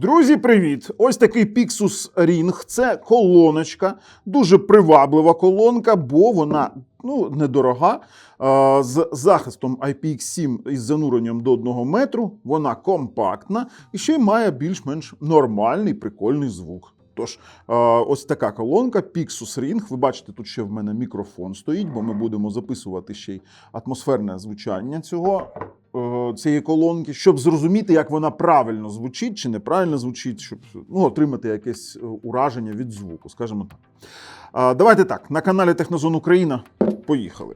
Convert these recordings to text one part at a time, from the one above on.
Друзі, привіт! Ось такий Pixus Ring. Це колоночка, дуже приваблива колонка, бо вона ну, недорога. З захистом IPX7 із зануренням до 1 метру. Вона компактна і ще й має більш-менш нормальний прикольний звук. Тож, ось така колонка Pixus Ring. Ви бачите, тут ще в мене мікрофон стоїть, бо ми будемо записувати ще й атмосферне звучання цього, цієї колонки, щоб зрозуміти, як вона правильно звучить чи неправильно звучить, щоб ну, отримати якесь е, ураження від звуку, скажімо так. Е, Давайте так, на каналі Технозон Україна. Поїхали.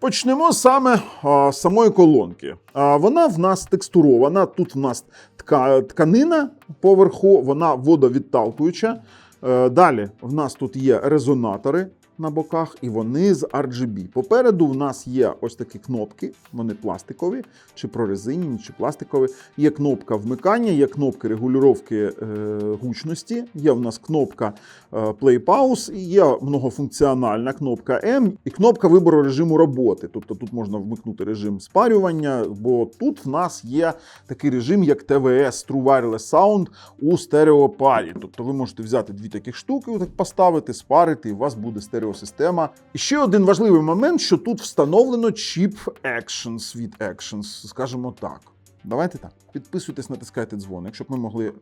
Почнемо саме з самої колонки. А, вона в нас текстурована. Тут в нас тка, тканина поверху, вона водовідталкуюча. Е, далі в нас тут є резонатори на боках, і вони з RGB. Попереду в нас є ось такі кнопки, вони пластикові, чи прорезинені, чи пластикові. Є кнопка вмикання, є кнопка регулювання е, гучності, є в нас кнопка е, Play Pause, і є многофункціональна кнопка M і кнопка вибору режиму роботи. Тобто тут можна вмикнути режим спарювання, бо тут в нас є такий режим, як TVS True Wireless Sound у стереопарі. Тобто ви можете взяти дві таких штуки, отак поставити, спарити, і у вас буде стереосистема. І ще один важливий момент, що тут встановлено чіп Actions від Actions, скажімо так. Давайте так. Підписуйтесь, натискайте дзвоник, щоб ми могли,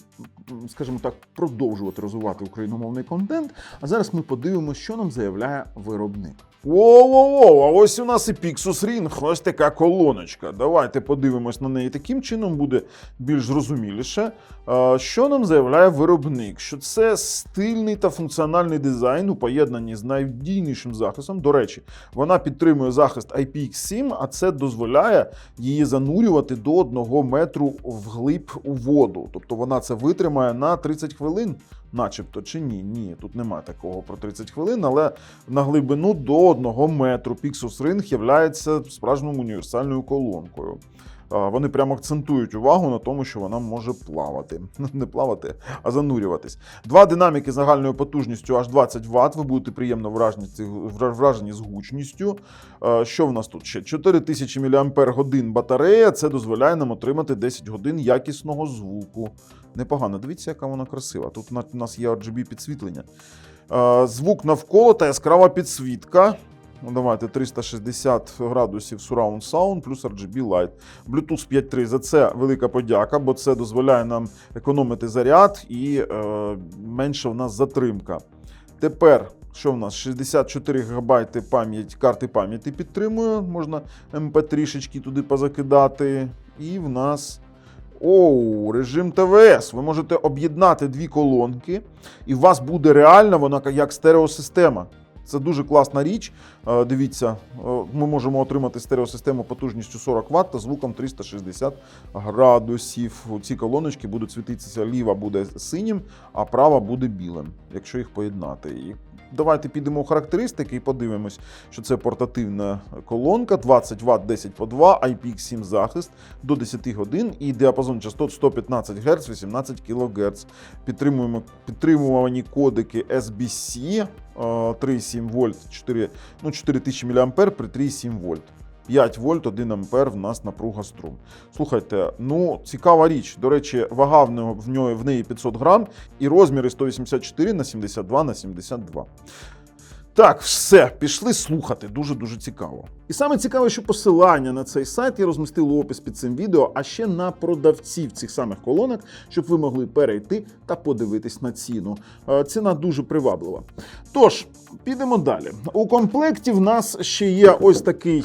скажімо так, продовжувати розвивати україномовний контент. А зараз ми подивимося, що нам заявляє виробник. Воу-воу-воу, а ось у нас і Pixus Ring, ось така колоночка. Давайте подивимось на неї таким чином, буде більш зрозуміліше. Е, Що нам заявляє виробник? Що це стильний та функціональний дизайн у поєднанні з найдійнішим захистом. До речі, вона підтримує захист IPX7, а це дозволяє її занурювати до 1 метру вглиб у воду. Тобто вона це витримає на 30 хвилин, начебто, чи ні? Ні, тут немає такого про 30 хвилин, але на глибину до 1 метру Pixus Ring є справжньою універсальною колонкою. Вони прямо акцентують увагу на тому, що вона може плавати. Не плавати, а занурюватись. Два динаміки з загальною потужністю аж 20 Вт. Ви будете приємно вражені, вражені з гучністю. Що в нас тут ще? 4000 мАч батарея. Це дозволяє нам отримати 10 годин якісного звуку. Непогано. Дивіться, яка вона красива. Тут у нас є RGB підсвітлення. Звук навколо та яскрава підсвітка. Ну, давайте 360 градусів Surround Sound плюс RGB Light. Bluetooth 5.3. За це велика подяка, бо це дозволяє нам економити заряд і е, менше в нас затримка. Тепер, що в нас? 64 ГБ пам'ять, карти пам'яті підтримує. Можна MP3 туди позакидати. І в нас. Оу, режим ТВС. Ви можете об'єднати дві колонки, і у вас буде реально вона як стереосистема. Це дуже класна річ. Е, Дивіться, е, ми можемо отримати стереосистему потужністю 40 Вт та звуком 360 градусів. Ці колоночки будуть світитися, ліва буде синім, а права буде білим, якщо їх поєднати. Давайте підемо у характеристики і подивимось, що це портативна колонка, 20 Вт 10 по 2, IPX7 захист до 10 годин і діапазон частот 115 Гц, 18 кГц. Підтримуємо підтримувані кодики SBC 3,7 вольт, 4, ну, 4000 мА при 3,7 вольт. 5 вольт, 1 ампер в нас напруга струм. Слухайте, ну цікава річ. До речі, вага в неї 500 грам і розміри 184 на 72 на 72. Так, все, пішли слухати. Дуже дуже цікаво. І саме цікаве, що посилання на цей сайт я розмістив у опис під цим відео, а ще на продавців цих самих колонок, щоб ви могли перейти та подивитись на ціну. Е, Ціна дуже приваблива. Тож, підемо далі. У комплекті в нас ще є ось такий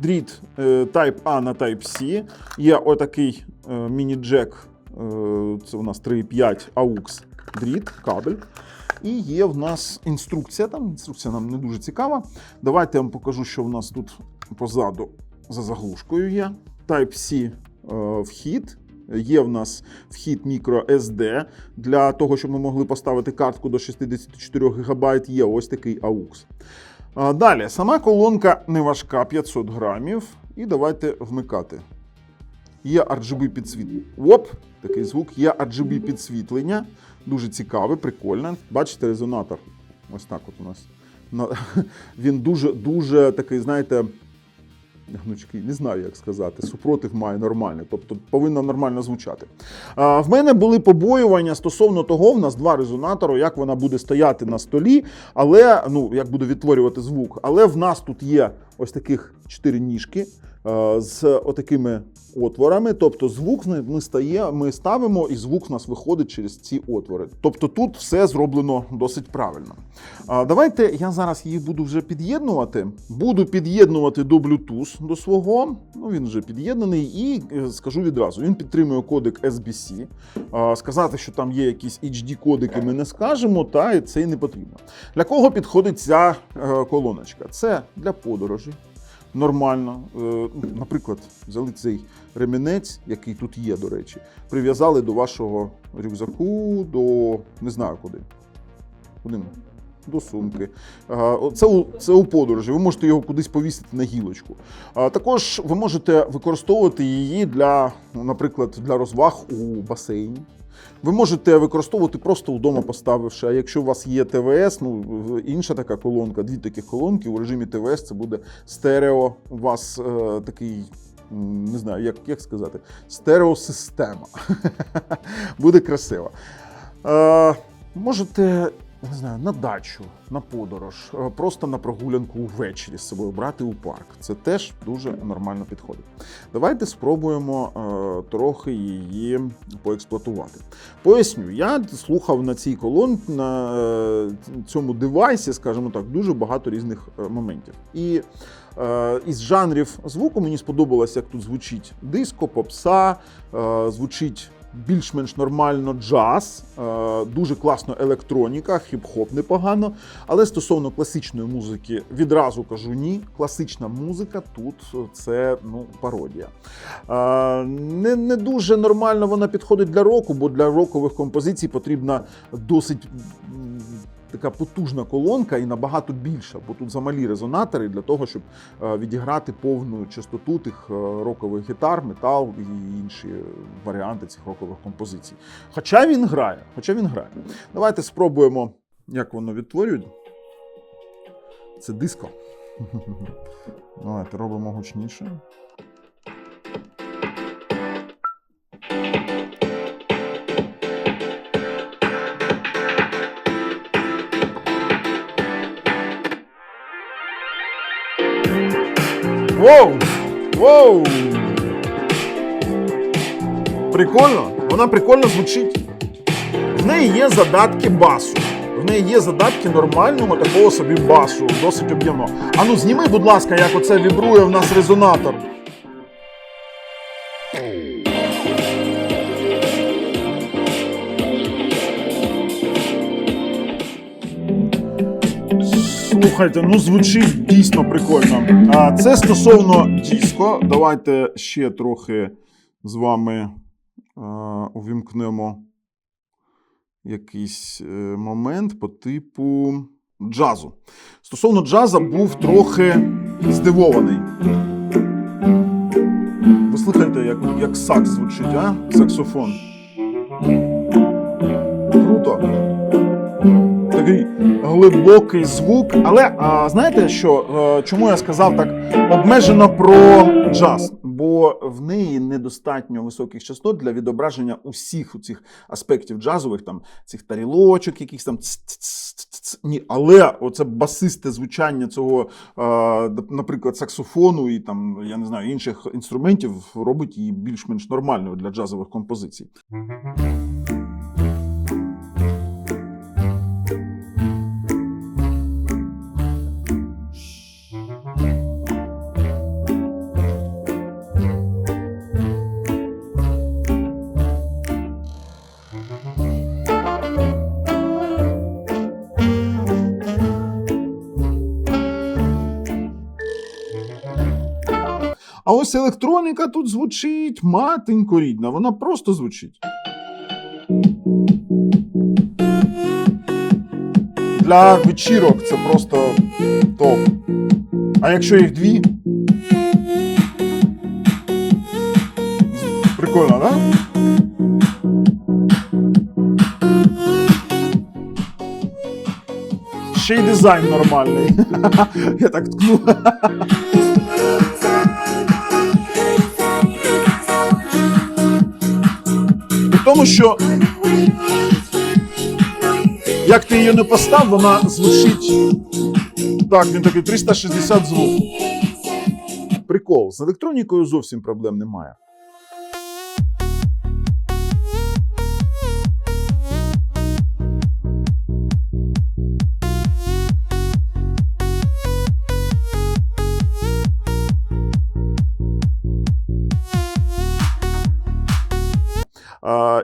дріт е, Type A на Type C. Є отакий е, міні-джек, це у нас 3,5 AUX дріт, кабель. І є в нас інструкція. Там інструкція нам не дуже цікава. Давайте я вам покажу, що в нас тут позаду за заглушкою є. Type-C е, вхід. Є в нас вхід microSD. Для того, щоб ми могли поставити картку до 64 ГБ, є ось такий AUX. Далі, сама колонка не важка, 500 грамів. І давайте вмикати. Є RGB підсвітлення. Оп, такий звук. Є RGB підсвітлення. Дуже цікаве, прикольне. Бачите резонатор. Ось так от у нас він дуже, дуже такий, знаєте, гнучкий, не знаю, як сказати, супротив має нормальний, тобто повинно нормально звучати. А, в мене були побоювання стосовно того, в нас два резонатори, як вона буде стояти на столі, але ну, як буде відтворювати звук. Але в нас тут є ось таких чотири ніжки. Е, З отакими отворами, тобто звук ми- стає, ми ставимо, і звук в нас виходить через ці отвори. Тобто тут все зроблено досить правильно. Давайте я зараз її буду вже під'єднувати. Буду під'єднувати до Bluetooth до свого. Ну він вже під'єднаний, і е, скажу відразу: він підтримує кодек SBC. Сказати, що там є якісь HD кодики, ми не скажемо, та це і не потрібно. Для кого підходить ця е, колоночка? Це для подорожей. Нормально. Е, Наприклад, взяли цей ремінець, який тут є, до речі, прив'язали до вашого рюкзаку, до не знаю куди. Куди? До сумки. Це це у подорожі. Ви можете його кудись повісити на гілочку. Також ви можете використовувати її для, ну, наприклад, для розваг у басейні. Ви можете використовувати просто вдома поставивши. А якщо у вас є ТВС, ну інша така колонка, дві таких колонки у режимі ТВС, це буде стерео. У вас е, такий. Не знаю, як, як сказати, стереосистема. Буде красиво. Е, можете, не знаю, на дачу, на подорож, е, просто на прогулянку ввечері з собою брати у парк. Це теж дуже нормально підходить. Давайте спробуємо е, трохи її поексплуатувати. Поясню, я слухав на цій колонці, на е, цьому девайсі, скажімо так, дуже багато різних моментів. І із жанрів звуку мені сподобалось, як тут звучить диско, попса, звучить. Більш-менш нормально джаз, е, дуже класно електроніка, хіп-хоп непогано. Але стосовно класичної музики, відразу кажу ні. Класична музика тут це ну, пародія. Е, Не, не дуже нормально вона підходить для року, бо для рокових композицій потрібна досить така потужна колонка і набагато більша, бо тут замалі резонатори для того, щоб е, відіграти повну частоту тих е, рокових гітар, метал і інші варіанти цих рокових композицій. Хоча він грає, хоча він грає. Давайте спробуємо, як воно відтворює. Це диско. Давайте робимо гучніше. Воу! Воу! Прикольно, вона прикольно звучить. В неї є задатки басу. В неї є задатки нормального такого собі басу, досить об'ємного. А ну зніми, будь ласка, як оце вібрує в нас резонатор. Слухайте, ну звучить дійсно прикольно. А це стосовно диско. Давайте ще трохи з вами увімкнемо якийсь е, момент по типу джазу. Стосовно джаза був трохи здивований. Ви слухаєте, як, як сакс звучить, а? Саксофон. Круто такий глибокий звук. Але а, знаєте, що е, чому я сказав так обмежено про джаз? Бо в неї недостатньо високих частот для відображення усіх цих аспектів джазових, там цих тарілочок, якихось там ні, але оце басисте звучання цього, е, наприклад, саксофону і там я не знаю інших інструментів робить її більш-менш нормальною для джазових композицій. А ось електроніка тут звучить матенько рідна, вона просто звучить. Для вечірок це просто топ. А якщо їх дві. Прикольно. Да? ще й дизайн нормальний. Я так ткну. Тому, що як ти її не постав, вона звучить. Так, він такий 360 звук. Прикол. З електронікою зовсім проблем немає.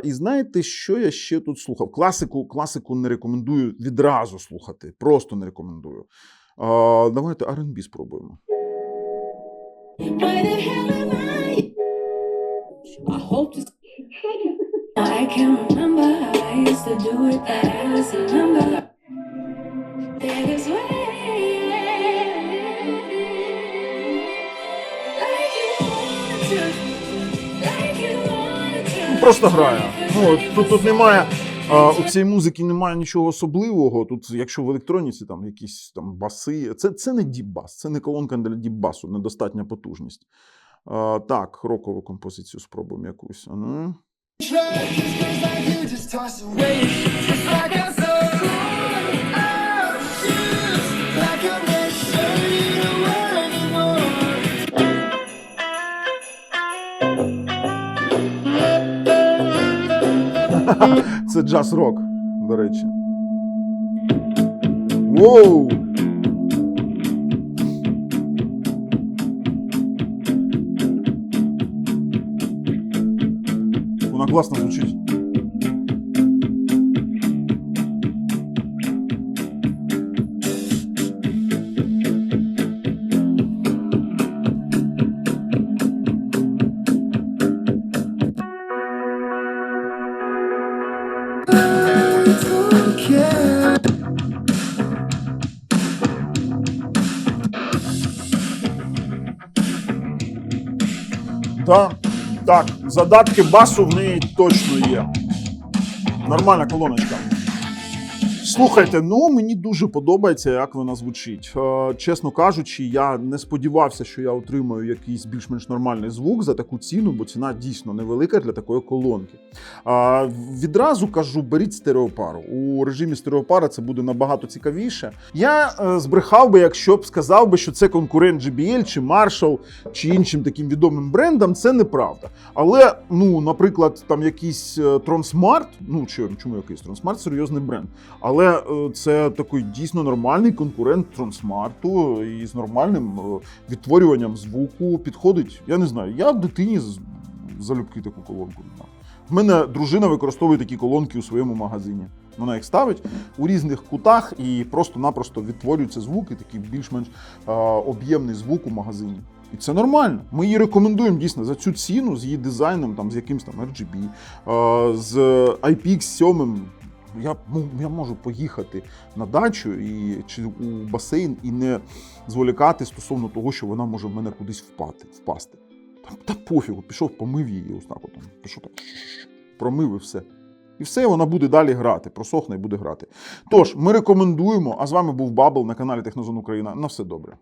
І знаєте, що я ще тут слухав? Класику, класику не рекомендую відразу слухати. Просто не рекомендую. А, давайте R&B спробуємо. I? Hope to I can remember I used to do it. I was a number. Просто грає. Ну, тут, тут немає. А, у цієї музики немає нічого особливого. Тут, якщо в електроніці там якісь там баси, це, це не діп-бас, це не колонка для діп-басу, недостатня потужність. А, так, рокову композицію спробуємо якусь. Ну. Like Це джаз-рок, до речі. Воу! Вона класно звучить. Так, так, задатки басу в неї точно є. Нормальна колоночка. Слухайте, ну мені дуже подобається, як вона звучить. Е, чесно кажучи, я не сподівався, що я отримаю якийсь більш-менш нормальний звук за таку ціну, бо ціна дійсно невелика для такої колонки. Відразу кажу, беріть стереопару. У режимі стереопара це буде набагато цікавіше. Я е, збрехав би, якщо б сказав би, що це конкурент JBL чи Marshall чи іншим таким відомим брендам. Це неправда. Але, ну, наприклад, там якийсь е, Tronsmart, ну чому якийсь Tronsmart серйозний бренд. Але е, це такий дійсно нормальний конкурент Трансмарту і з нормальним е, відтворюванням звуку підходить. Я не знаю, я дитині залюбки таку колонку. В мене дружина використовує такі колонки у своєму магазині. Вона їх ставить у різних кутах і просто-напросто відтворюється звук, і такий більш-менш е, об'ємний звук у магазині. І це нормально. Ми її рекомендуємо дійсно за цю ціну, з її дизайном, там, з якимсь там RGB, з IPX7. Я, ну, я можу поїхати на дачу і, чи у басейн і не зволікати стосовно того, що вона може в мене кудись впати, впасти. Та, та пофігу, пішов, помив її, ось так от, пішов так, промив і все. І все, вона буде далі грати, просохне і буде грати. Тож, ми рекомендуємо. А з вами був Бабл на каналі Технозон Україна. На все добре.